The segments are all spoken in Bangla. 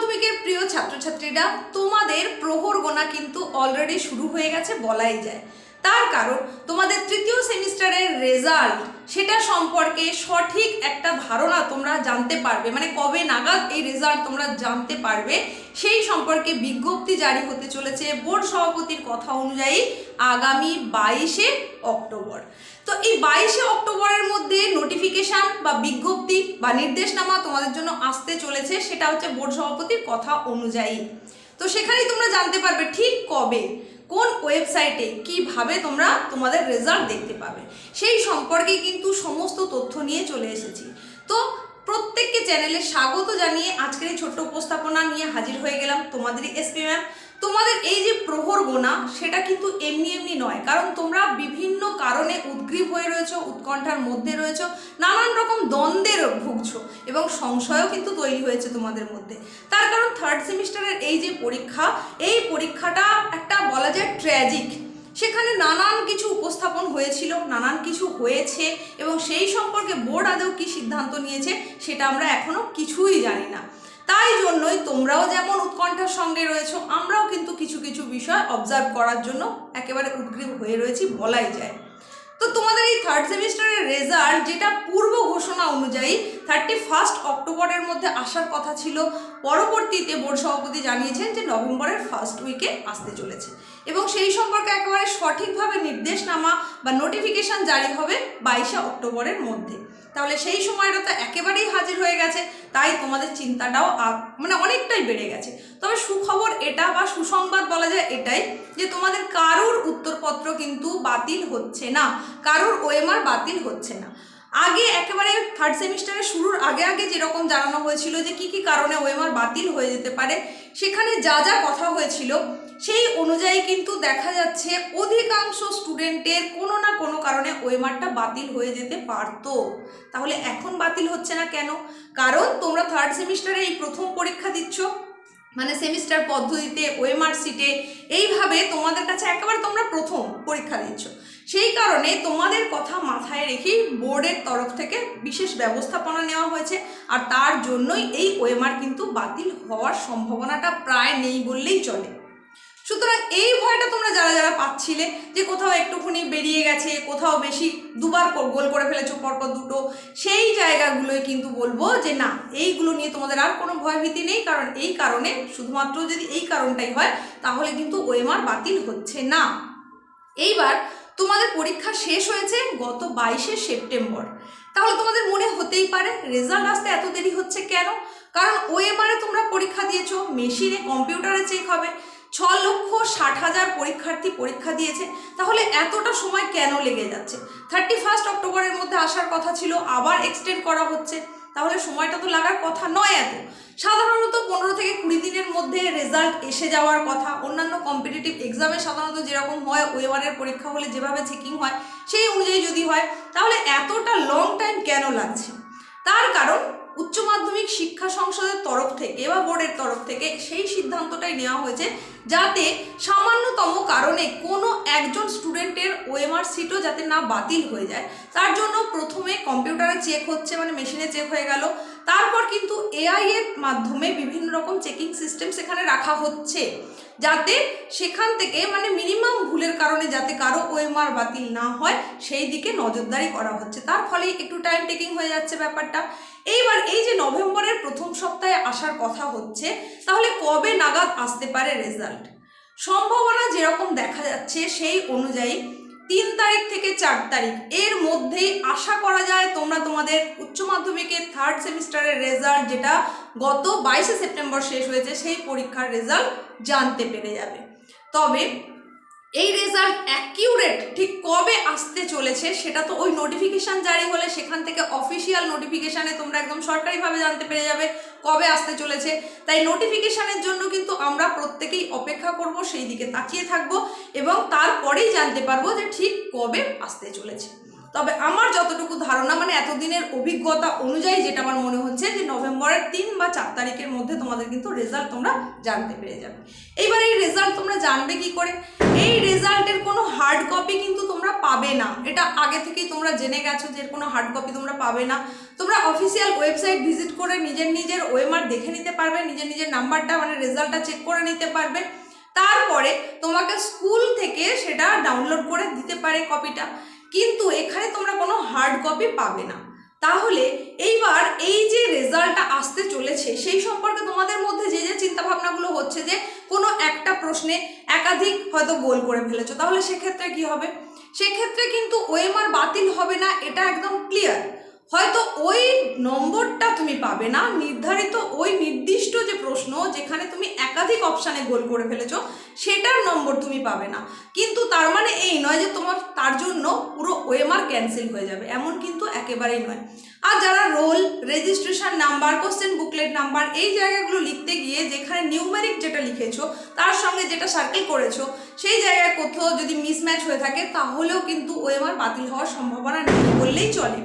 মাধ্যমিকের প্রিয় ছাত্রছাত্রীরা তোমাদের প্রহর গোনা কিন্তু অলরেডি শুরু হয়ে গেছে বলাই যায়। তার কারণ তোমাদের তৃতীয় সেমিস্টারের রেজাল্ট সেটা সম্পর্কে সঠিক একটা ধারণা তোমরা জানতে পারবে। মানে কবে নাগাদ এই রেজাল্ট তোমরা জানতে পারবে সেই সম্পর্কে বিজ্ঞপ্তি জারি হতে চলেছে বোর্ড সভাপতির কথা অনুযায়ী আগামী বাইশে অক্টোবর। তো এই বাইশে অক্টোবরের মধ্যে নোটিফিকেশান বা বিজ্ঞপ্তি বা নির্দেশনামা তোমাদের জন্য আসতে চলেছে, সেটা হচ্ছে বোর্ড সভাপতির কথা অনুযায়ী। তো সেখানেই তোমরা জানতে পারবে ঠিক কবে। কোন ওয়েবসাইটে কীভাবে তোমরা তোমাদের রেজাল্ট দেখতে পাবে? সেই সম্পর্কে কিন্তু সমস্ত তথ্য নিয়ে চলে এসেছি। তো প্রত্যেককে চ্যানেলে স্বাগত জানিয়ে আজকের এই ছোট্ট উপস্থাপনা নিয়ে হাজির হয়ে গেলাম তোমাদেরই এসপি ম্যাম তোমাদের এই যে প্রহর গোনা, সেটা কিন্তু এমনি এমনি নয়, কারণ তোমরা বিভিন্ন কারণে উদ্গ্রীব হয়ে রয়েছো, উৎকণ্ঠার মধ্যে রয়েছো, নানান রকম দ্বন্দ্বের ভুগছ এবং সংশয়ও কিন্তু তৈরি হয়েছে তোমাদের মধ্যে। তার কারণ থার্ড সেমিস্টারের এই যে পরীক্ষা, এই পরীক্ষাটা বলা যায় ট্র্যাজিক সেখানে নানান কিছু উপস্থাপন হয়েছিল, নানান কিছু হয়েছে এবং সেই সম্পর্কে বোর্ড আদৌ কী সিদ্ধান্ত নিয়েছে সেটা আমরা এখনও কিছুই জানি না। তাই জন্যই তোমরাও যেমন উৎকণ্ঠার সঙ্গে রয়েছো, আমরাও কিন্তু কিছু কিছু বিষয় অবজার্ভ করার জন্য একেবারে উদ্গ্রীব হয়ে রয়েছি বলাই যায়। তো তোমাদের এই থার্ড সেমিস্টারের রেজাল্ট যেটা পূর্ব ঘোষণা অনুযায়ী থার্টি ফার্স্ট অক্টোবরের মধ্যে আসার কথা ছিল, পরবর্তীতে বোর্ড সভাপতি জানিয়েছেন যে নভেম্বরের ফার্স্ট উইকে আসতে চলেছে। এবং সেই সম্পর্কে একেবারে সঠিকভাবে নির্দেশনামা বা নোটিফিকেশন জারি হবে বাইশে অক্টোবরের মধ্যে। তাহলে সেই সময়টা তো একেবারেই হাজির হয়ে গেছে, তাই তোমাদের চিন্তাটাও মানে অনেকটাই বেড়ে গেছে। তবে সুখবর এটা বা সুসংবাদ বলা যায় এটাই যে তোমাদের কারুর উত্তরপত্র কিন্তু বাতিল হচ্ছে না। কারুর ওএমআর বাতিল হচ্ছে না। আগে একেবারে থার্ড সেমিস্টারের শুরুর আগে আগে যেরকম জানানো হয়েছিল যে কি কি কারণে ওএমআর বাতিল হয়ে যেতে পারে সেখানে যা যা কথা হয়েছিল, সেই অনুযায়ী কিন্তু দেখা যাচ্ছে অধিকাংশ স্টুডেন্টের কোনো না কোনো কারণে ওএমআরটা বাতিল হয়ে যেতে পারতো। তাহলে এখন বাতিল হচ্ছে না কেন? কারণ তোমরা থার্ড সেমিস্টারে এই প্রথম পরীক্ষা দিচ্ছ মানে সেমিস্টার পদ্ধতিতে ওয়েমার সিটে এইভাবে তোমাদের কাছে একেবারে তোমরা প্রথম পরীক্ষা দিচ্ছ। কারণে তোমাদের কথা মাথায় রেখেই বোর্ডের তরফ থেকে বিশেষ ব্যবস্থাপনা নেওয়া হয়েছে, আর তার জন্যই এই ওএমআর কিন্তু বাতিল হওয়ার সম্ভাবনাটা প্রায় নেই বললেই চলে। সুতরাং এই ভয়টা তোমরা যারা যারা পাচ্ছিলে যে কোথাও একটুখানি বেরিয়ে গেছে, কোথাও বেশি দুবার গোল করে ফেলেছো পরপর দুটো, সেই জায়গাগুলোই কিন্তু বলব যে না, এইগুলো নিয়ে তোমাদের আর কোনো ভয়ভীতি নেই, কারণ এই কারণে, শুধুমাত্র যদি এই কারণটাই হয়, তাহলে কিন্তু ওএমআর বাতিল হচ্ছে না। এইবার তোমাদের পরীক্ষা শেষ হয়েছে গত বাইশে সেপ্টেম্বর। তাহলে তোমাদের মনে হতেই পারে রেজাল্ট আসতে এত দেরি হচ্ছে কেন? কারণ ওএমআরে তোমরা পরীক্ষা দিয়েছ মেশিনে কম্পিউটারে চেক হবে, ছ লক্ষ ষাট হাজার পরীক্ষার্থী পরীক্ষা দিয়েছে, তাহলে এতটা সময় কেন লেগে যাচ্ছে? থার্টি ফার্স্ট অক্টোবরের মধ্যে আসার কথা ছিল, আবার এক্সটেন্ড করা হচ্ছে। তাহলে সময়টা তো লাগার কথা নয় এত। সাধারণত পনেরো থেকে কুড়ি দিনের মধ্যে রেজাল্ট এসে যাওয়ার কথা। অন্যান্য কম্পিটিটিভ এক্সামে সাধারণত যেরকম হয় ওয়েবারের পরীক্ষা হলে যেভাবে চেকিং হয়, সেই অনুযায়ী যদি হয়, তাহলে এতটা লং টাইম কেন লাগছে? তার কারণ, উচ্চ মাধ্যমিক শিক্ষা সংসদের তরফ থেকে বা বোর্ডের তরফ থেকে সেই সিদ্ধান্তটাই নেওয়া হয়েছে যাতে সামান্যতম কারণে কোনো একজন স্টুডেন্টের ওএমআর সিটও যাতে না বাতিল হয়ে যায়। তার জন্য প্রথমে কম্পিউটারে চেক হচ্ছে মানে মেশিনে চেক হয়ে গেল। তারপর কিন্তু এআই এর মাধ্যমে বিভিন্ন রকম চেকিং সিস্টেম সেখানে রাখা হচ্ছে। যাতে সেখান থেকে মানে মিনিমাম ভুলের কারণে যাতে কারও ওএমআর বাতিল না হয়, সেই দিকে নজরদারি করা হচ্ছে। তার ফলে একটু টাইম টেকিং হয়ে যাচ্ছে ব্যাপারটা। এইবার এই যে নভেম্বরের প্রথম সপ্তাহে আসার কথা হচ্ছে, তাহলে কবে নাগাদ আসতে পারে রেজাল্ট সম্ভাবনা যেরকম দেখা যাচ্ছে, সেই অনুযায়ী তিন তারিখ থেকে চার তারিখ, এর মধ্যেই আশা করা যায় তোমরা তোমাদের উচ্চ মাধ্যমিকের থার্ড সেমিস্টারের রেজাল্ট যেটা গত বাইশে সেপ্টেম্বর শেষ হয়েছে, সেই পরীক্ষার রেজাল্ট জানতে পেরে যাবে। তবে এই রেজাল্ট অ্যাকিউরেট ঠিক কবে আসতে চলেছে সেটা তো ওই নোটিফিকেশান জারি হলে সেখান থেকে অফিসিয়াল নোটিফিকেশানে তোমরা একদম সরকারিভাবে জানতে পেরে যাবে কবে আসতে চলেছে। তাই নোটিফিকেশানের জন্য কিন্তু আমরা প্রত্যেকেই অপেক্ষা করব, সেই দিকে তাকিয়ে থাকব এবং তারপরেই জানতে পারব যে ঠিক কবে আসতে চলেছে। তবে আমার যতটুকু ধারণা মানে এতদিনের অভিজ্ঞতা অনুযায়ী যেটা আমার মনে হচ্ছে যে নভেম্বরের তিন বা চার তারিখের মধ্যে তোমাদের কিন্তু রেজাল্ট তোমরা জানতে পেরে যাবে। এইবার এই রেজাল্ট তোমরা জানবে কি করে? এই রেজাল্টের কোনো হার্ড কপি কিন্তু তোমরা পাবে না। এটা আগে থেকেই তোমরা জেনে গেছো যে এর কোনো হার্ড কপি তোমরা পাবে না। তোমরা অফিসিয়াল ওয়েবসাইট ভিজিট করে নিজের নিজের ওয়েমার দেখে নিতে পারবে, নিজের নিজের নাম্বারটা মানে রেজাল্টটা চেক করে নিতে পারবে। তারপরে তোমাকে স্কুল থেকে সেটা ডাউনলোড করে দিতে পারে কপিটা কিন্তু এখানে তোমরা কোনো হার্ড কপি পাবে না। তাহলে এইবার এই যে রেজাল্টটা আসতে চলেছে, সেই সম্পর্কে তোমাদের মধ্যে যে যে চিন্তাভাবনাগুলো হচ্ছে যে কোনো একটা প্রশ্নে একাধিক হয়তো গোল করে ফেলেছো, তাহলে সেক্ষেত্রে কি হবে? সেক্ষেত্রে কিন্তু ওএমআর বাতিল হবে না, এটা একদম ক্লিয়ার হয়তো ওই নম্বরটা তুমি পাবে না। নির্ধারিত ওই নির্দিষ্ট যে প্রশ্ন যেখানে তুমি একাধিক অপশানে গোল করে ফেলেছ, সেটার নম্বর তুমি পাবে না। কিন্তু তার মানে এই নয় যে তোমার, তার জন্য পুরো ওয়েমার ক্যান্সেল হয়ে যাবে। এমন কিন্তু একেবারেই নয়। আর যারা roll registration number question booklet number এই জায়গাগুলো লিখতে গিয়ে যেখানে নিউমেরিক যেটা লিখেছো, তার সঙ্গে যেটা সার্কেল করেছ, সেই জায়গায় কোথাও যদি মিসম্যাচ হয়ে থাকে, তাহলেও কিন্তু ওএমআর বাতিল হওয়ার সম্ভাবনা নেই বললেই চলে।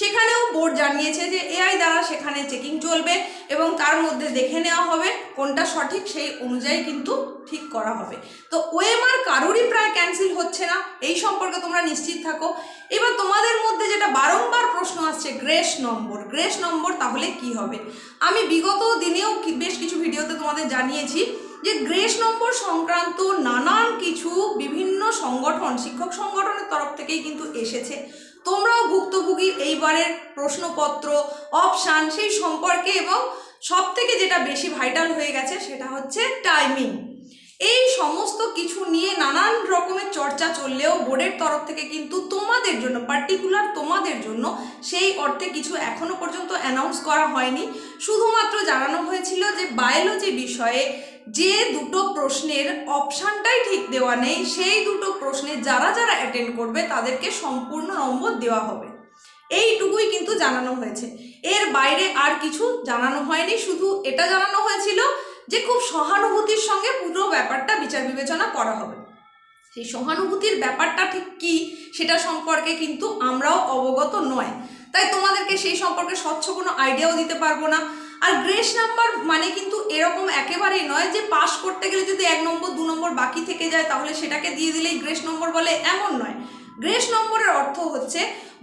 সেখানেও বোর্ড জানিয়েছে যে এআই দ্বারা সেখানে চেকিং চলবে এবং তার মধ্যে দেখে নেওয়া হবে কোনটা সঠিক, সেই অনুযায়ী কিন্তু ঠিক করা হবে। তো ওএমআর কারোরই প্রায় ক্যান্সেল হচ্ছে না, এই সম্পর্কে তোমরা নিশ্চিত থাকো। এবার তোমাদের মধ্যে যেটা বারংবার প্রশ্ন আসছে, গ্রেস নম্বর। গ্রেস নম্বর তাহলে কি হবে? আমি বিগত দিনেও বেশ কিছু ভিডিওতে তোমাদের জানিয়েছি যে গ্রেস নম্বর সংক্রান্ত নানান কিছু বিভিন্ন সংগঠন, শিক্ষক সংগঠনের তরফ থেকেই কিন্তু এসেছে। তোমরাও ভুক্তভোগী, এইবারের প্রশ্নপত্র, অপশান, সেই সম্পর্কে এবং সব থেকে যেটা বেশি ভাইটাল হয়ে গেছে সেটা হচ্ছে টাইমিং। এই সমস্ত কিছু নিয়ে নানান রকমের চর্চা চললেও বোর্ডের তরফ থেকে কিন্তু তোমাদের জন্য পার্টিকুলার তোমাদের জন্য সেই অর্থে কিছু এখনও পর্যন্ত অ্যানাউন্স করা হয়নি। শুধুমাত্র জানানো হয়েছিল যে বায়োলজি বিষয়ে যে দুটো প্রশ্নের অপশানটাই ঠিক দেওয়া নেই, সেই দুটো প্রশ্নে যারা যারা অ্যাটেন্ড করবে তাদেরকে সম্পূর্ণ নম্বর দেওয়া হবে। এইটুকুই কিন্তু জানানো হয়েছে। এর বাইরে আর কিছু জানানো হয়নি, শুধু এটা জানানো হয়েছিল যে খুব সহানুভূতির সঙ্গে পুরো ব্যাপারটা বিচার বিবেচনা করা হবে। সেই সহানুভূতির ব্যাপারটা ঠিক কি সেটা সম্পর্কে কিন্তু আমরাও অবগত নয়। তাই তোমাদেরকে সেই সম্পর্কে স্বচ্ছ কোনো আইডিয়াও দিতে পারব না। আর গ্রেস নাম্বার মানে কিন্তু এরকম একেবারেই নয় যে পাস করতে গেলে যদি এক নম্বর, দু নম্বর বাকি থেকে যায়, তাহলে সেটাকে দিয়ে দিলেই গ্রেস নম্বর বলে এমন নয়। গ্রেস নম্বরের অর্থ হচ্ছে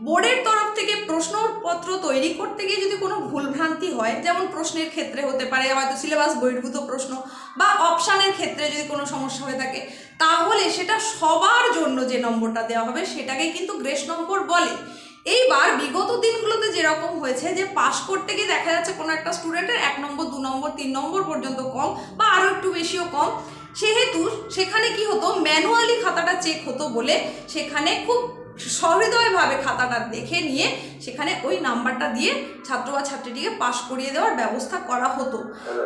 বোর্ডের তরফ থেকে প্রশ্নপত্র তৈরি করতে গিয়ে যদি কোনো ভুলভ্রান্তি হয়, যেমন প্রশ্নের ক্ষেত্রে হতে পারে হয়তো সিলেবাস বহির্ভূত প্রশ্ন বা অপশানের ক্ষেত্রে যদি কোনো সমস্যা হয়ে থাকে, তাহলে সেটা সবার জন্য যে নম্বরটা দেওয়া হবে সেটাকে কিন্তু গ্রেস নম্বর বলে। এইবার বিগত দিনগুলোতে যেরকম হয়েছে যে পাশ করতে গিয়ে দেখা যাচ্ছে কোনো একটা স্টুডেন্টের এক নম্বর, দু নম্বর, তিন নম্বর পর্যন্ত কম বা আরও একটু বেশিও কম। সেহেতু সেখানে কি হতো? ম্যানুয়ালি খাতাটা চেক হতো বলে সেখানে খুব সহৃদয়ভাবে খাতাটা দেখে নিয়ে সেখানে ওই নাম্বারটা দিয়ে ছাত্র বা ছাত্রীটিকে পাশ করিয়ে দেওয়ার ব্যবস্থা করা হতো।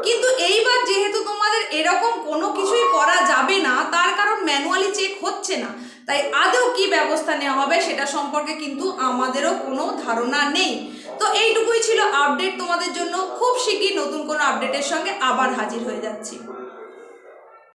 কিন্তু এইবার যেহেতু তোমাদের এরকম কোনো কিছুই করা যাবে না, তার কারণ ম্যানুয়ালি চেক হচ্ছে না। তাই আদৌ কি ব্যবস্থা নেওয়া হবে সেটা সম্পর্কে কিন্তু আমাদেরও কোনো ধারণা নেই। তো এইটুকুই ছিল আপডেট তোমাদের জন্য। খুব শিগগির নতুন কোনো আপডেটের সঙ্গে আবার হাজির হয়ে যাচ্ছি।